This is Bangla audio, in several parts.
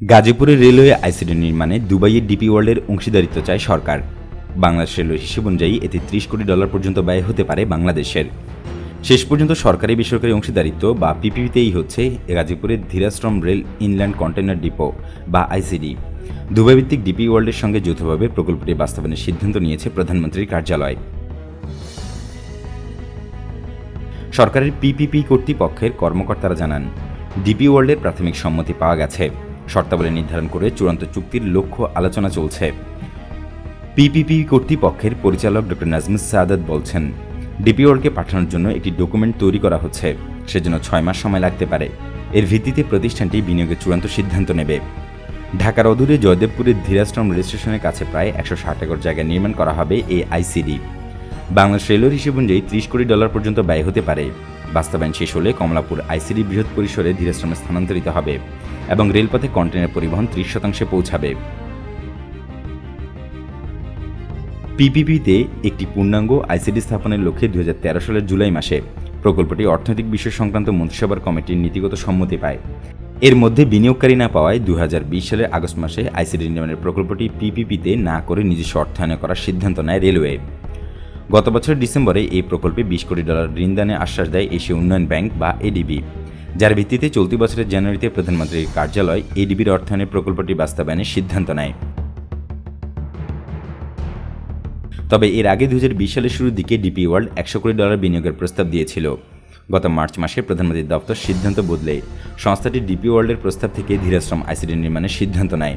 গাজীপুরের রেলওয়ে আইসিডি নির্মাণে দুবাইয়ের ডিপি ওয়ার্ল্ডের অংশীদারিত্ব চায় সরকার। বাংলাদেশ রেলওয়ে হিসেব অনুযায়ী এতে ত্রিশ কোটি ডলার পর্যন্ত ব্যয় হতে পারে বাংলাদেশের। শেষ পর্যন্ত সরকারি বেসরকারি অংশীদারিত্ব বা পিপিপিতেই হচ্ছে গাজীপুরের Dhirashram rail inland container depot বা আইসিডি। দুবাই ভিত্তিক ডিপি ওয়ার্ল্ডের সঙ্গে যৌথভাবে প্রকল্পটি বাস্তবায়নের সিদ্ধান্ত নিয়েছে প্রধানমন্ত্রীর কার্যালয়। সরকারের পিপিপি কর্তৃপক্ষের কর্মকর্তারা জানান, ডিপি ওয়ার্ল্ডের প্রাথমিক সম্মতি পাওয়া গেছে। শর্তাবলী নির্ধারণ করে চূড়ান্ত চুক্তির লক্ষ্য আলোচনা চলছে। পিপিপি কর্তৃপক্ষের পরিচালক ডক্টর নাজমুস সাদাত বলছেন, ডিপি ওয়ার্ল্ডকে পাঠানোর জন্য একটি ডকুমেন্ট তৈরি করা হচ্ছে, সেজন্য ছয় মাস সময় লাগতে পারে। এর ভিত্তিতে প্রতিষ্ঠানটি বিনিয়োগের চূড়ান্ত সিদ্ধান্ত নেবে। ঢাকার অদূরে জয়দেবপুরের ধীরাশ্রম রেল স্টেশনের কাছে প্রায় একশো ষাট একর জায়গায় নির্মাণ করা হবে এই আইসিডি বাংলাদেশ রেলওয়ের হিসেব অনুযায়ী ত্রিশ কোটি ডলার পর্যন্ত ব্যয় হতে পারে। বাস্তবায়ন শেষ হলে কমলাপুর আইসিডি বৃহৎ পরিসরে ধীরাশ্রমে স্থানান্তরিত হবে এবং রেলপথে কন্টেনার পরিবহন ত্রিশ শতাংশে পৌঁছাবে। পিপিপিতে একটি পূর্ণাঙ্গ আইসিডি স্থাপনের লক্ষ্যে দুই হাজার তেরো সালের জুলাই মাসে প্রকল্পটি অর্থনৈতিক বিষয় সংক্রান্ত মন্ত্রিসভার কমিটির নীতিগত সম্মতি পায়। এর মধ্যে বিনিয়োগকারী না পাওয়ায় দুই হাজার বিশ সালের আগস্ট মাসে আইসিডি নির্মাণের প্রকল্পটি পিপিপিতে না করে নিজস্ব অর্থায়ন করার সিদ্ধান্ত নেয় রেলওয়ে। গত বছরের ডিসেম্বরে এই প্রকল্পে বিশ কোটি ডলার ঋণদানে আশ্বাস দেয় এশিয়া উন্নয়ন ব্যাংক বা এডিবি। যার ভিত্তিতে চলতি বছরের জানুয়ারিতে প্রধানমন্ত্রীর কার্যালয় এডিবির অর্থায়নে প্রকল্পটি বাস্তবায়নের সিদ্ধান্ত নেয়। তবে এর আগে দু হাজার বিশ সালের শুরুর দিকে ডিপি ওয়ার্ল্ড একশো কোটি ডলার বিনিয়োগের প্রস্তাব দিয়েছিল। গত মার্চ মাসে প্রধানমন্ত্রীর দপ্তর সিদ্ধান্ত বদলে সংস্থাটি ডিপি ওয়ার্ল্ডের প্রস্তাব থেকে ধীরাশ্রম আইসিডি নির্মাণের সিদ্ধান্ত নেয়।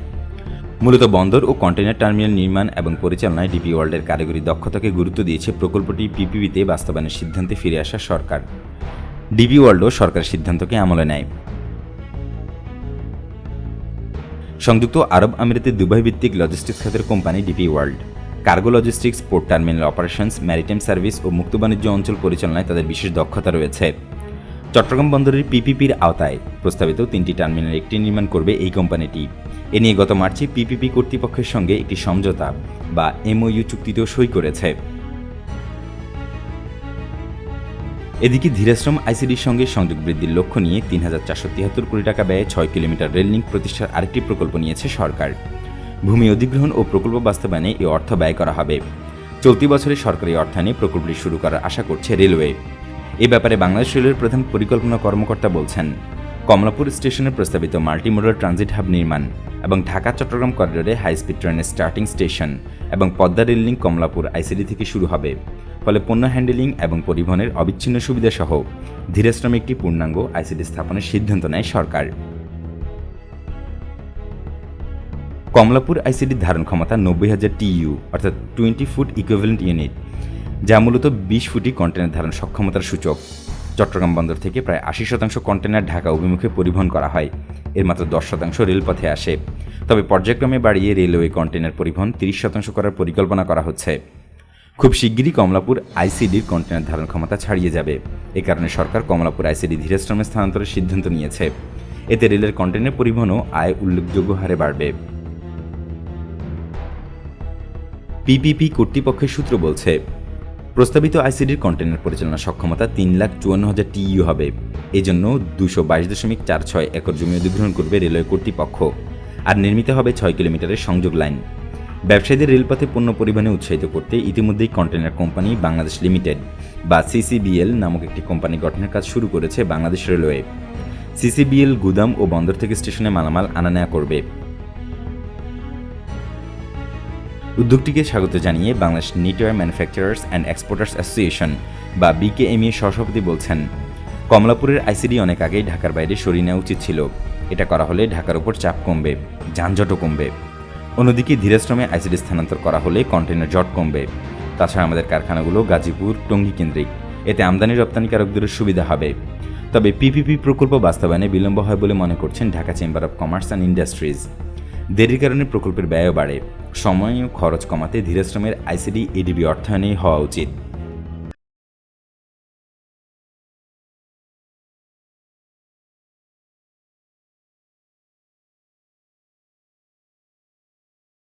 মূলত বন্দর ও কন্টেনার টার্মিনাল নির্মাণ এবং পরিচালনায় ডিপি ওয়ার্ল্ডের কারিগরি দক্ষতাকে গুরুত্ব দিয়েছে প্রকল্পটি পিপিপিতে বাস্তবায়নের সিদ্ধান্তে ফিরে আসা সরকার। ডিপি ওয়ার্ল্ডও সরকারের সিদ্ধান্তকে আমলে নেয়। সংযুক্ত আরব আমিরাতের দুবাই ভিত্তিক লজিস্টিক্স খাতের company DP world. Cargo logistics port terminal operations maritime service ও মুক্ত বাণিজ্য অঞ্চল পরিচালনায় তাদের বিশেষ দক্ষতা রয়েছে। চট্টগ্রাম বন্দরের পিপিপির আওতায় প্রস্তাবিত তিনটি টার্মিনাল একটি নির্মাণ করবে এই কোম্পানিটি। এ নিয়ে গত মার্চে পিপিপি কর্তৃপক্ষের সঙ্গে একটি সমঝোতা বা এমওইউ চুক্তিতেও সই করেছে। এদিকে ধীরাশ্রম আইসিডির সঙ্গে সংযোগ বৃদ্ধির লক্ষ্য নিয়ে তিন হাজার চারশো তিয়াত্তর কোটি টাকা ব্যয়ে ছয় কিলোমিটার রেল লিঙ্ক প্রতিষ্ঠার আরেকটি প্রকল্প নিয়েছে সরকার। ভূমি অধিগ্রহণ ও প্রকল্প বাস্তবায়নে এই অর্থ ব্যয় করা হবে। চলতি বছরে সরকারি অর্থায়নে প্রকল্পটি শুরু করার আশা করছে রেলওয়ে। এ ব্যাপারে বাংলাদেশ রেলের প্রধান পরিকল্পনা কর্মকর্তা বলছেন, কমলাপুর স্টেশনে প্রস্তাবিত মাল্টিমোডাল ট্রানজিট হাব নির্মাণ এবং ঢাকা চট্টগ্রাম করিডোরে হাইস্পিড ট্রেনের স্টার্টিং স্টেশন এবং Padma rail link Kamalapur ICD থেকে শুরু হবে। ফলে পণ্য হ্যান্ডেলিং এবং পরিবহনের অবিচ্ছিন্ন সুবিধা সহ ধীরাশ্রমে একটি পূর্ণাঙ্গ আইসিডি স্থাপনের সিদ্ধান্ত নেয় সরকার। কমলাপুর আইসিডির ধারণ ক্ষমতা নব্বই হাজার টিইউ, অর্থাৎ টোয়েন্টি ফুট ইকুইভ্যালেন্ট ইউনিট যা মূলত বিশ ফুটি কন্টেনার ধারণ সক্ষমতার সূচক। চট্টগ্রাম বন্দর থেকে প্রায় আশি শতাংশ কন্টেনার ঢাকা অভিমুখে পরিবহন করা হয়। এর মাত্র দশ শতাংশ রেলপথে আসে। তবে পর্যায়ক্রমে বাড়িয়ে রেলওয়ে কন্টেনার পরিবহন তিরিশ শতাংশ করার পরিকল্পনা করা হচ্ছে। খুব শিগগিরই কমলাপুর আইসিডির কন্টেনার ধারণ ক্ষমতা ছাড়িয়ে যাবে। এ কারণে সরকার কমলাপুর আইসিডি ধীরাশ্রমে স্থানান্তরের সিদ্ধান্ত নিয়েছে। এতে রেলের কন্টেনার পরিবহনও আয় উল্লেখযোগ্য হারে বাড়বে। পিপিপি কর্তৃপক্ষের সূত্র বলছে প্রস্তাবিত আইসিডির কন্টেনার পরিচালনা সক্ষমতা তিন লাখ চুয়ান্ন হাজার টিইউ হবে। এজন্য দুশো বাইশ দশমিক চার ছয় একর জমি অধিগ্রহণ করবে রেলওয়ে কর্তৃপক্ষ আর নির্মিত হবে ছয় কিলোমিটারের সংযোগ লাইন। ব্যবসায়ীদের রেলপথে পণ্য পরিবহনে উৎসাহিত করতে ইতিমধ্যেই কন্টেনার কোম্পানি বাংলাদেশ লিমিটেড বা সিসিবিএল নামক একটি কোম্পানি গঠনের কাজ শুরু করেছে বাংলাদেশ রেলওয়ে। সিসিবিএল গুদাম ও বন্দর থেকে স্টেশনে মালামাল আনা নেওয়া করবে। উদ্যোগটিকে স্বাগত জানিয়ে Bangladesh knitwear manufacturers and exporters association বা বিকেএমই সভাপতি বলছেন, কমলাপুরের আইসিডি অনেক আগেই ঢাকার বাইরে সরিয়ে নেওয়া উচিত ছিল। এটা করা হলে ঢাকার উপর চাপ কমবে, যানজটও কমবে। অন্যদিকে ধীরাশ্রমে আইসিডি স্থানান্তর করা হলে কন্টেনার জট কমবে। তাছাড়া আমাদের কারখানাগুলো গাজীপুর, টঙ্গী কেন্দ্রিক। এতে আমদানি রপ্তানিকারকদের সুবিধা হবে। তবে পিপিপি প্রকল্প বাস্তবায়নে বিলম্ব হয় বলে মনে করছেন Dhaka chamber of commerce and industries দেরির কারণে প্রকল্পের ব্যয়ও বাড়ে। সময় খরচ কমাতে ধীরাশ্রমের আইসিডি এডিবি অর্থায়নেই হওয়া উচিত।